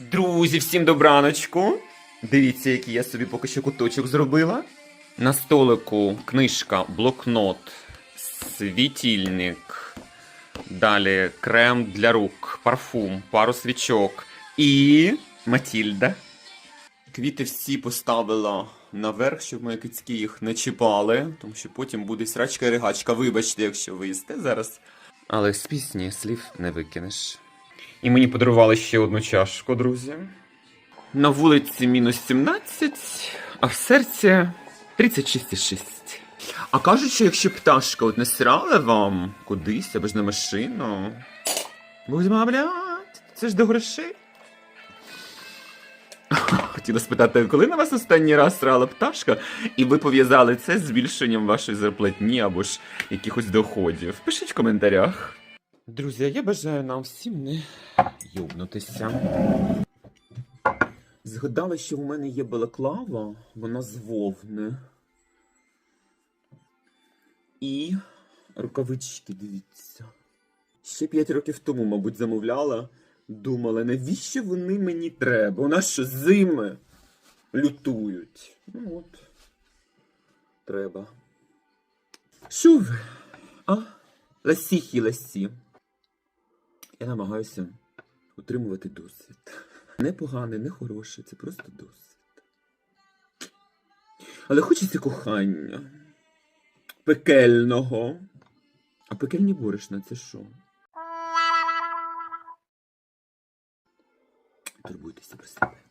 Друзі, всім добраночку. Дивіться, який я собі поки що куточок зробила. На столику книжка, блокнот, світильник, далі крем для рук, парфум, пару свічок і Матільда. Квіти всі поставила наверх, щоб мої кицьки їх не чіпали, тому що потім буде срачка і ригачка. Вибачте, якщо ви їсте зараз. Але з пісні слів не викинеш. І мені подарували ще одну чашку, друзі. На вулиці мінус 17, а в серці 36,6. А кажуть, що якщо пташка от насрала вам кудись або ж на машину. Будемо, блядь, це ж до грошей. Хотіла спитати, коли на вас останній раз срала пташка, і ви пов'язали це з збільшенням вашої зарплатні або ж якихось доходів. Пишіть в коментарях. Друзі, я бажаю нам всім не юбнутися. Згадала, що в мене є балаклава, вона з вовни. І рукавички, дивіться. Ще 5 років тому, мабуть, замовляла. Думала, навіщо вони мені треба? У нас що зими лютують. Ну от. Треба. Ви? А? Ласіхі ласі. Я намагаюся утримувати досвід. Не поганий, не хороший, це просто досвід. Але хочеться кохання. Пекельного. А пекельні борошна це що? Турбуйтеся про себе.